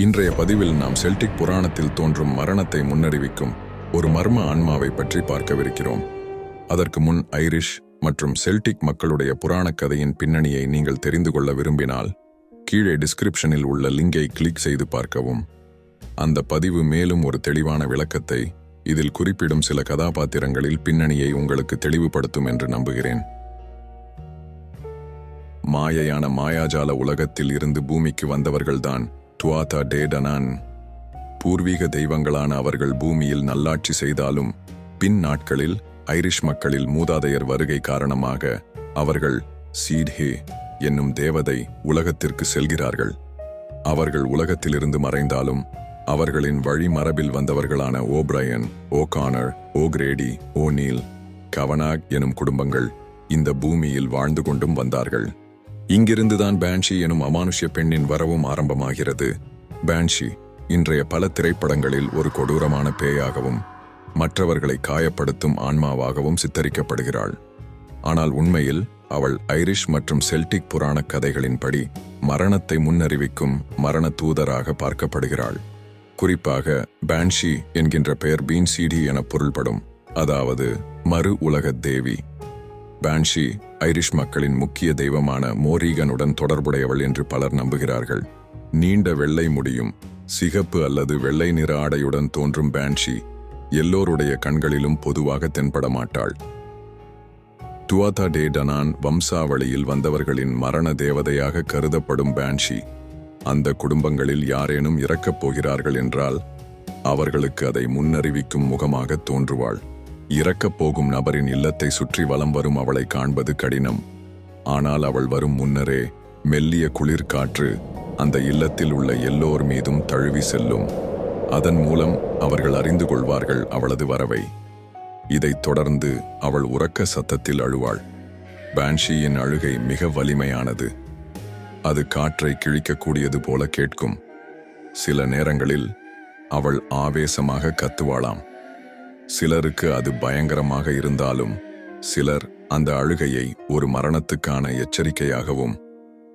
இன்றைய பதிவில் நாம் செல்டிக் புராணத்தில் தோன்றும் மரணத்தை முன்னறிவிக்கும் ஒரு மர்ம ஆன்மாவை பற்றி பார்க்கவிருக்கிறோம். அதற்கு முன் ஐரிஷ் மற்றும் செல்டிக் மக்களுடைய புராணக் கதையின் பின்னணியை நீங்கள் தெரிந்து கொள்ள விரும்பினால் கீழே டிஸ்கிரிப்ஷனில் உள்ள லிங்கை கிளிக் செய்து பார்க்கவும். அந்த பதிவு மேலும் ஒரு தெளிவான விளக்கத்தை இதில் குறிப்பிடும் சில கதாபாத்திரங்களில் பின்னணியை உங்களுக்கு தெளிவுபடுத்தும் என்று நம்புகிறேன். மாயையான மாயாஜால உலகத்தில் இருந்து பூமிக்கு வந்தவர்கள்தான் துவாதா டேடனான். பூர்வீக தெய்வங்களான அவர்கள் பூமியில் நல்லாட்சி செய்தாலும் பின் நாட்களில் ஐரிஷ் மக்களில் மூதாதையர் வருகை காரணமாக அவர்கள் சீட்ஹே என்னும் தேவதை உலகத்திற்கு செல்கிறார்கள். அவர்கள் உலகத்திலிருந்து மறைந்தாலும் அவர்களின் வழிமரபில் வந்தவர்களான O'Brien O'Connor O'Grady O'Neill Kavanagh எனும் குடும்பங்கள் இந்த பூமியில் வாழ்ந்து கொண்டும் வந்தார்கள். இங்கிருந்துதான் பேன்ஷி எனும் அமானுஷ்ய பெண்ணின் வரவும் ஆரம்பமாகிறது. பேன்ஷி இன்றைய பல திரைப்படங்களில் ஒரு கொடூரமான பேயாகவும் மற்றவர்களை காயப்படுத்தும் ஆன்மாவாகவும் சித்தரிக்கப்படுகிறாள். ஆனால் உண்மையில் அவள் ஐரிஷ் மற்றும் செல்டிக் புராணக் கதைகளின்படி மரணத்தை முன்னறிவிக்கும் மரண தூதராக பார்க்கப்படுகிறாள். குறிப்பாக பேன்ஷி என்கின்ற பெயர் பீன்சீடி என பொருள்படும் அதாவது மறு உலகத் தேவி. பான்ஷி ஐரிஷ் மக்களின் முக்கிய தெய்வமான மோரீகனுடன் தொடர்புடையவள் என்று பலர் நம்புகிறார்கள். நீண்ட வெள்ளை முடியும் சிகப்பு அல்லது வெள்ளை நிற ஆடையுடன் தோன்றும் பான்ஷி எல்லோருடைய கண்களிலும் பொதுவாக தென்பட மாட்டாள். துவாதா டே டனான் வம்சாவளியில் வந்தவர்களின் மரண தேவதையாக கருதப்படும் பான்ஷி அந்த குடும்பங்களில் யாரேனும் இறக்கப் போகிறார்கள் என்றால் அவர்களுக்கு அதை முன்னறிவிக்கும் முகமாக தோன்றுவாள். இறக்கப் போகும் நபரின் இல்லத்தை சுற்றி வலம் வரும் அவளை காண்பது கடினம். ஆனால் அவள் வரும் முன்னரே மெல்லிய குளிர்காற்று அந்த இல்லத்தில் உள்ள எல்லோர் மீதும் தழுவி செல்லும். அதன் மூலம் அவர்கள் அறிந்து கொள்வார்கள் அவளது வரவை. இதைத் தொடர்ந்து அவள் உறக்க சத்தத்தில் அழுவாள். பான்ஷியின் அழுகை மிக வலிமையானது. அது காற்றை கிழிக்கக்கூடியது போல கேட்கும். சில நேரங்களில் அவள் ஆவேசமாக கத்துவாளாம். சிலருக்கு அது பயங்கரமாக இருந்தாலும் சிலர் அந்த அழுகையை ஒரு மரணத்துக்கான எச்சரிக்கையாகவும்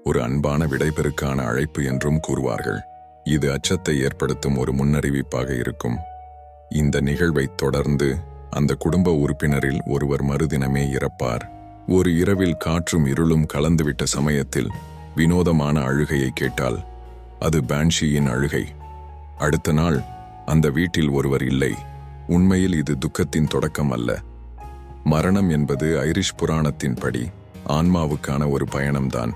ஒரு அன்பான விடைபெறுக்கான அழைப்பு என்றும் கூறுவார்கள். இது அச்சத்தை ஏற்படுத்தும் ஒரு முன்னறிவிப்பாக இருக்கும். இந்த நிகழ்வைத் தொடர்ந்து அந்த குடும்ப உறுப்பினரில் ஒருவர் மறுதினமே இறப்பார். ஒரு இரவில் காற்றும் இருளும் கலந்துவிட்ட சமயத்தில் வினோதமான அழுகையை கேட்டால் அது பான்ஷியின் அழுகை. அடுத்த நாள் அந்த வீட்டில் ஒருவர் இல்லை. உண்மையில் இது துக்கத்தின் தொடக்கம் அல்ல. மரணம் என்பது ஐரிஷ் புராணத்தின்படி ஆன்மாவுக்கான ஒரு பயணம்தான்.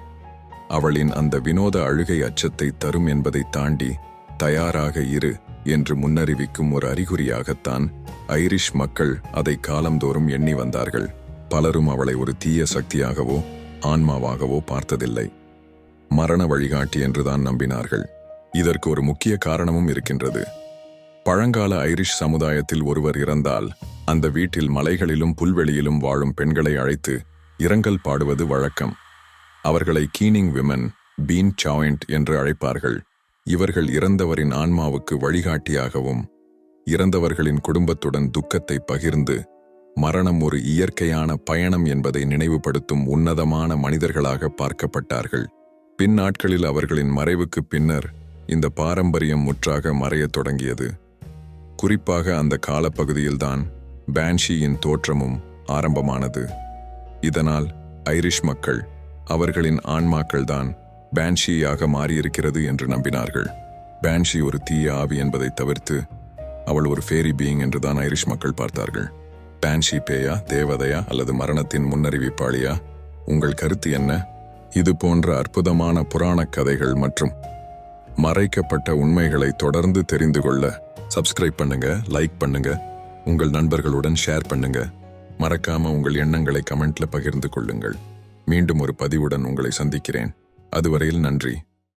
அவளின் அந்த வினோத அழுகை அச்சத்தை தரும் என்பதை தாண்டி தயாராக இரு என்று முன்னறிவிக்கும் ஒரு அறிகுறியாகத்தான் ஐரிஷ் மக்கள் அதை காலந்தோறும் எண்ணி வந்தார்கள். பலரும் அவளை ஒரு தீய சக்தியாகவோ ஆன்மாவாகவோ பார்த்ததில்லை. மரண வழிகாட்டி என்றுதான் நம்பினார்கள். இதற்கு ஒரு முக்கிய காரணமும் இருக்கின்றது. பழங்கால ஐரிஷ் சமுதாயத்தில் ஒருவர் இறந்தால் அந்த வீட்டில் மலைகளிலும் புல்வெளியிலும் வாழும் பெண்களை அழைத்து இரங்கல் பாடுவது வழக்கம். அவர்களை கீனிங் விமன் பீன் சாயிண்ட் என்று அழைப்பார்கள். இவர்கள் இறந்தவரின் ஆன்மாவுக்கு வழிகாட்டியாகவும் இறந்தவர்களின் குடும்பத்துடன் துக்கத்தை பகிர்ந்து மரணம் ஒரு இயற்கையான பயணம் என்பதை நினைவுபடுத்தும் உன்னதமான மனிதர்களாக பார்க்கப்பட்டார்கள். பின்னாட்களில் அவர்களின் மறைவுக்குப் பின்னர் இந்த பாரம்பரியம் முற்றாக மறையத் தொடங்கியது. குறிப்பாக அந்த காலப்பகுதியில்தான் பேன்ஷியின் தோற்றமும் ஆரம்பமானது. இதனால் ஐரிஷ் மக்கள் அவர்களின் ஆன்மாக்கள்தான் பேன்ஷியாக மாறியிருக்கிறது என்று நம்பினார்கள். பேன்ஷி ஒரு தீய ஆவி என்பதை தவிர்த்து அவள் ஒரு ஃபேரி பீயிங் என்றுதான் ஐரிஷ் மக்கள் பார்த்தார்கள். பேன்ஷி பேயா தேவதையா அல்லது மரணத்தின் முன்னறிவிப்பாளியா? உங்கள் கருத்து என்ன? இது போன்ற அற்புதமான புராணக் கதைகள் மற்றும் மறைக்கப்பட்ட உண்மைகளை தொடர்ந்து தெரிந்து கொள்ள சப்ஸ்கிரைப் பண்ணுங்க லைக் பண்ணுங்க உங்கள் நண்பர்களுடன் ஷேர் பண்ணுங்க. மறக்காம உங்கள் எண்ணங்களை கமெண்ட்ல பகிர்ந்து கொள்ளுங்கள். மீண்டும் ஒரு பதிவுடன் உங்களை சந்திக்கிறேன். அதுவரையில் நன்றி.